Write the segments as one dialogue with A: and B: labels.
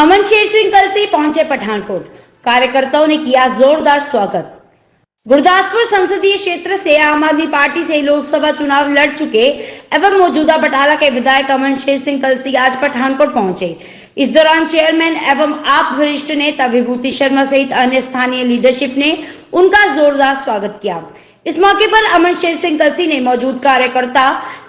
A: अमन शेर सिंह कल से पहुँचे पठानकोट। कार्यकर्ताओं ने किया जोरदार स्वागत। गुरदासपुर संसदीय क्षेत्र से आम आदमी पार्टी से लोकसभा चुनाव लड़ चुके एवं मौजूदा बटाला के विधायक अमन शेर सिंह कलसी आज पठानकोट पहुँचे। इस दौरान चेयरमैन एवं आप वरिष्ठ नेता विभूति शर्मा सहित अन्य स्थानीय लीडरशिप ने उनका जोरदार स्वागत किया। इस मौके पर अमन शेर सिंह कलसी ने मौजूद कार्यकर्ता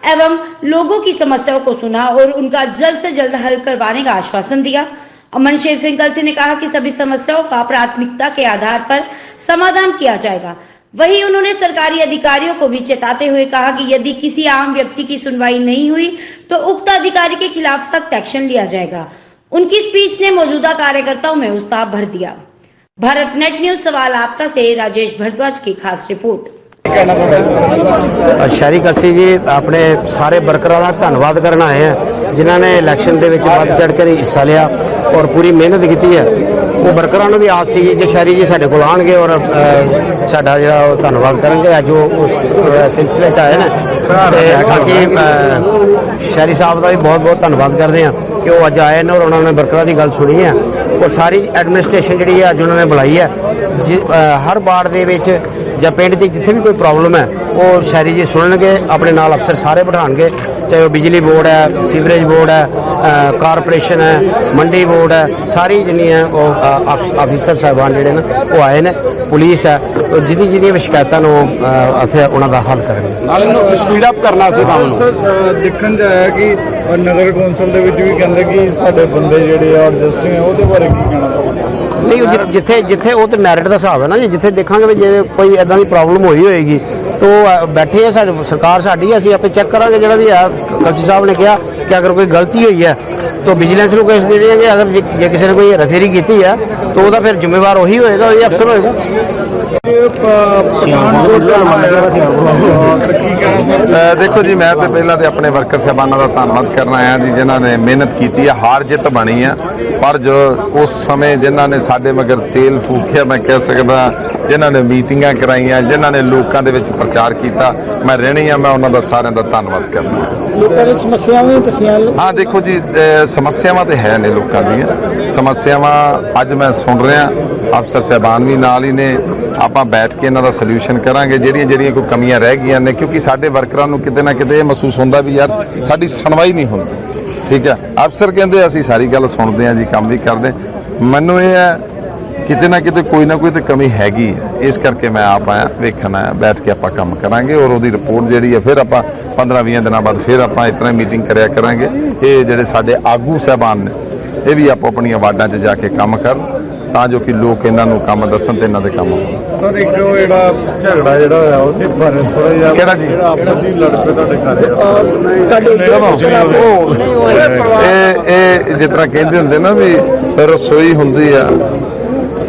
A: एवं लोगों की समस्याओं को सुना और उनका जल्द से जल्द हल करवाने का आश्वासन दिया। अमन शेर सिंह कलसी ने कहा कि सभी समस्याओं का प्राथमिकता के आधार पर समाधान किया जाएगा वहीं उन्होंने सरकारी अधिकारियों को भी चेताते हुए कहा कि यदि किसी आम व्यक्ति की सुनवाई नहीं हुई तो उक्त अधिकारी के खिलाफ सख्त एक्शन लिया जाएगा उनकी स्पीच ने मौजूदा कार्यकर्ताओं में उत्साह भर दिया भारत नेट न्यूज सवाल आपका से राजेश भारद्वाज की खास रिपोर्ट
B: ਸ਼ਹਿਰੀ ਕਲਸੀ ਜੀ ਆਪਣੇ ਸਾਰੇ ਵਰਕਰਾਂ ਦਾ ਧੰਨਵਾਦ ਕਰਨ ਆਏ ਆ ਜਿਨ੍ਹਾਂ ਨੇ ਇਲੈਕਸ਼ਨ ਦੇ ਵਿੱਚ ਵੱਧ ਚੜ ਕੇ ਹਿੱਸਾ ਲਿਆ ਔਰ ਪੂਰੀ ਮਿਹਨਤ ਕੀਤੀ ਹੈ। ਉਹ ਵਰਕਰਾਂ ਨੂੰ ਵੀ ਆਸ ਸੀ ਕਿ ਸ਼ਹਿਰੀ ਜੀ ਸਾਡੇ ਕੋਲ ਆਣਗੇ ਔਰ ਸਾਡਾ ਜਿਹੜਾ ਉਹ ਧੰਨਵਾਦ ਕਰਨਗੇ। ਅੱਜ ਉਹ ਉਸ ਸਿਲਸਿਲੇ ਚ ਆਏ ਨੇ। ਤੇ ਅਸੀਂ ਸ਼ਹਿਰੀ ਸਾਹਿਬ ਦਾ ਵੀ ਬਹੁਤ ਬਹੁਤ ਧੰਨਵਾਦ ਕਰਦੇ ਹਾਂ ਕਿ ਉਹ ਅੱਜ ਆਏ ਨੇ ਔਰ ਉਹਨਾਂ ਨੇ ਵਰਕਰਾਂ ਦੀ ਗੱਲ ਸੁਣੀ ਹੈ। ਔਰ ਸਾਰੀ ਐਡਮਿਨਿਸਟ੍ਰੇਸ਼ਨ ਜਿਹੜੀ ਹੈ ਅੱਜ ਉਹਨਾਂ ਨੇ ਬੁਲਾਈ ਹੈ। ਜਿ- ਹਰ ਵਾਰਡ ਦੇ ਵਿੱਚ ਜਾਂ ਪਿੰਡ 'ਚ ਜਿੱਥੇ ਵੀ ਕੋਈ ਪ੍ਰੋਬਲਮ ਹੈ ਉਹ ਸ਼ਹਿਰੀ ਜੀ ਸੁਣਨਗੇ ਆਪਣੇ ਨਾਲ ਅਫਸਰ ਸਾਰੇ ਬਿਠਾਣਗੇ ਚਾਹੇ ਉਹ ਬਿਜਲੀ ਬੋਰਡ ਹੈ ਸੀਵਰੇਜ ਬੋਰਡ ਹੈ ਕਾਰਪੋਰੇਸ਼ਨ ਹੈ ਮੰਡੀ ਬੋਰਡ ਹੈ ਸਾਰੀ ਜਿੰਨੀ ਹੈ ਉਹ ਅਫੀਸਰ ਸਾਹਿਬਾਨ ਜਿਹੜੇ ਨੇ ਉਹ ਆਏ ਨੇ ਪੁਲਿਸ ਹੈ ਉਹ ਜਿਹਦੀ ਜਿਹਦੀਆਂ ਵੀ ਸ਼ਿਕਾਇਤਾਂ ਨੂੰ ਅ, ਉੱਥੇ ਉਹਨਾਂ ਦਾ ਹੱਲ ਕਰਨਗੇ।
C: ਨਾਲ ਇਹਨੂੰ ਸਪੀਡ ਅਪ ਕਰਨਾ ਸੀ ਕੰਮ ਨੂੰ।
D: ਦੇਖਣ ਚ ਆਇਆ ਕਿ ਨਗਰ ਕੌਂਸਲ ਦੇ ਵਿੱਚ ਵੀ ਕਹਿੰਦੇ ਕਿ ਸਾਡੇ ਬੰਦੇ ਜਿਹੜੇ ਆ ਐਡਜਸਟ ਨੇ ਉਹਦੇ ਬਾਰੇ ਕੀ
B: ਨਹੀਂ ਉਹ ਜਿ- ਜਿੱਥੇ ਜਿੱਥੇ ਉਹ ਤੇ ਮੈਰਿਟ ਦਾ ਹਿਸਾਬ ਹੈ ਨਾ ਜੀ ਜਿੱਥੇ ਦੇਖਾਂਗੇ ਵੀ ਜੇ ਕੋਈ ਐਦਾਂ ਦੀ ਪ੍ਰੋਬਲਮ ਹੋਈ ਹੋਏਗੀ ਤਾਂ ਉਹ, ਅ, ਬੈਠੇ ਆ ਸਾਡੇ ਸਰਕਾਰ ਸਾਡੀ ਹੈ, ਅਸੀਂ ਆਪੇ ਚੈੱਕ ਕਰਾਂਗੇ ਜਿਹੜਾ ਵੀ ਹੈ ਕਲਸੀ ਸਾਹਿਬ ਨੇ ਕਿਹਾ ਕਿ ਅਗਰ ਕੋਈ ਗਲਤੀ ਹੋਈ ਹੈ ਤਾਂ ਵਿਜੀਲੈਂਸ ਨੂੰ ਕੇਸ ਦੇ ਦੇਣਗੇ ਅਗਰ ਜੇ- ਜੇ ਕਿਸੇ ਨੇ ਕੋਈ ਰਫੇਰੀ ਕੀਤੀ ਹੈ ਤਾਂ ਉਹਦਾ ਫਿਰ ਜ਼ਿੰਮੇਵਾਰ ਉਹੀ ਹੋਏਗਾ ਉਹੀ ਅਫਸਰ ਹੋਏਗਾ।
D: ਇਹ ਪ- ਪਠਾਨਕੋਟ ਦਾ ਆਇਆ ਤਾਂ ਕੀ
C: ਦੇਖੋ ਜੀ, ਮੈਂ ਤੇ ਪਹਿਲਾਂ ਤੇ ਆਪਣੇ ਵਰਕਰ ਸਾਹਿਬਾਨਾਂ ਦਾ ਧੰਨਵਾਦ ਕਰਨ ਆਇਆ ਜੀ, ਜਿਨ੍ਹਾਂ ਨੇ ਮਿਹਨਤ ਕੀਤੀ ਹੈ, ਹਾਰ ਜਿੱਤ ਬਣੀ ਆ ਪਰ ਜੋ ਉਸ ਸਮੇਂ ਜਿਨ੍ਹਾਂ ਨੇ ਸਾਡੇ ਮਗਰ ਤੇਲ ਫੂਕਿਆ, ਮੈਂ ਕਹਿ ਸਕਦਾ ਜਿਨ੍ਹਾਂ ਨੇ ਮੀਟਿੰਗਾਂ ਕਰਾਈਆਂ ਜਿਨ੍ਹਾਂ ਨੇ ਲੋਕਾਂ ਦੇ ਵਿੱਚ ਪ੍ਰਚਾਰ ਕੀਤਾ ਮੈਂ ਰਹਿਣੀ ਆ ਮੈਂ ਉਹਨਾਂ ਦਾ ਸਾਰਿਆਂ ਦਾ ਧੰਨਵਾਦ ਕਰਦਾ।
D: ਲੋਕਾਂ ਦੀ ਸਮੱਸਿਆਵਾਂ ਵੀ ਦੱਸੀਆਂ
C: ਹਾਂ ਦੇਖੋ ਜੀ ਸਮੱਸਿਆਵਾਂ ਤੇ ਹੈ ਨੇ ਲੋਕਾਂ ਦੀਆਂ। ਸਮੱਸਿਆਵਾਂ ਅੱਜ ਮੈਂ ਸੁਣ ਰਿਹਾ ਅਫਸਰ ਸਾਹਿਬਾਨ ਵੀ ਨਾਲ ਹੀ ਨੇ। ਆਪਾਂ ਬੈਠ ਕੇ ਇਹਨਾਂ ਦਾ ਸੋਲੂਸ਼ਨ ਕਰਾਂਗੇ ਜਿਹੜੀਆਂ ਜਿਹੜੀਆਂ ਕੋਈ ਕਮੀਆਂ ਰਹਿ ਗਈਆਂ ਨੇ ਕਿਉਂਕਿ ਸਾਡੇ ਵਰਕਰਾਂ ਨੂੰ ਕਿਤੇ ਨਾ ਕਿਤੇ ਇਹ ਮਹਿਸੂਸ ਹੁੰਦਾ ਵੀ ਯਾਰ ਸਾਡੀ ਸੁਣਵਾਈ ਨਹੀਂ ਹੁੰਦੀ। ਠੀਕ ਹੈ? ਅਫਸਰ ਕਹਿੰਦੇ ਅਸੀਂ ਸਾਰੀ ਗੱਲ ਸੁਣਦੇ ਹਾਂ ਜੀ ਕੰਮ ਵੀ ਕਰਦੇ। ਮੈਨੂੰ ਇਹ ਹੈ ਕਿਤੇ ਨਾ ਕਿਤੇ ਕੋਈ ਨਾ ਕੋਈ ਤੇ ਕਮੀ ਹੈਗੀ ਹੈ। ਇਸ ਕਰਕੇ ਮੈਂ ਆਪ ਆਇਆ ਵੇਖਣ ਆਇਆ ਬੈਠ ਕੇ ਆਪਾਂ ਕੰਮ ਕਰਾਂਗੇ ਔਰ ਉਹਦੀ ਰਿਪੋਰਟ ਜਿਹੜੀ ਹੈ ਫਿਰ ਆਪਾਂ 15-20 ਦਿਨਾਂ ਬਾਅਦ ਫਿਰ ਆਪਾਂ ਇਸ ਤਰ੍ਹਾਂ ਮੀਟਿੰਗ ਕਰਿਆ ਕਰਾਂਗੇ। ਇਹ ਜਿਹੜੇ ਸਾਡੇ ਆਗੂ ਸਹਿਬਾਨ ਨੇ ਇਹ ਵੀ ਆਪੋ ਆਪਣੀਆਂ ਵਾਰਡਾਂ 'ਚ ਜਾ ਕੇ ਕੰਮ ਕਰਨ ਤਾਂ ਜੋ ਕਿ ਲੋਕ ਇਹਨਾਂ ਨੂੰ ਕੰਮ ਦੱਸਣ ਤੇ ਇਹਨਾਂ ਦੇ ਕੰਮ ਹੋਣ।
D: ਸਰ ਇੱਕ ਉਹ ਜਿਹੜਾ ਝਗੜਾ ਜਿਹੜਾ ਹੋਇਆ ਉਹਦੇ ਬਾਰੇ ਥੋੜਾ ਜਿਹਾ
C: ਕਿਹੜਾ ਜੀ?
D: ਜਿਹੜਾ ਆਪਸ ਜੀ ਲੜ ਪਏ ਤੁਹਾਡੇ ਘਰੇ
C: ਉਹ ਇਹ ਇਹ ਜਿਸ ਤਰ੍ਹਾਂ ਕਹਿੰਦੇ ਹੁੰਦੇ ਨਾ ਵੀ ਰਸੋਈ ਹੁੰਦੀ ਆ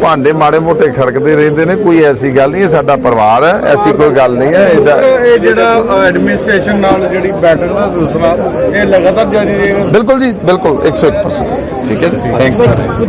C: ਭਾਂਡੇ ਮਾੜੇ ਮੋਟੇ ਖੜਕਦੇ ਰਹਿੰਦੇ ਨੇ ਕੋਈ ਐਸੀ ਗੱਲ ਨਹੀਂ ਹੈ ਸਾਡਾ ਪਰਿਵਾਰ ਹੈ ਐਸੀ ਕੋਈ ਗੱਲ ਨਹੀਂ ਹੈ ਇਹਦਾ
D: ਇਹ ਜਿਹੜਾ ਐਡਮਿਨਿਸਟ੍ਰੇਸ਼ਨ ਨਾਲ ਜਿਹੜੀ ਬੈਠਕ ਦਾ ਸਿਲਸਿਲਾ ਇਹ ਲਗਾਤਾਰ ਜਾਰੀ ਰਹੇਗਾ
C: ਬਿਲਕੁਲ ਜੀ ਬਿਲਕੁਲ 101% ਠੀਕ ਹੈ ਥੈਂਕ ਯੂ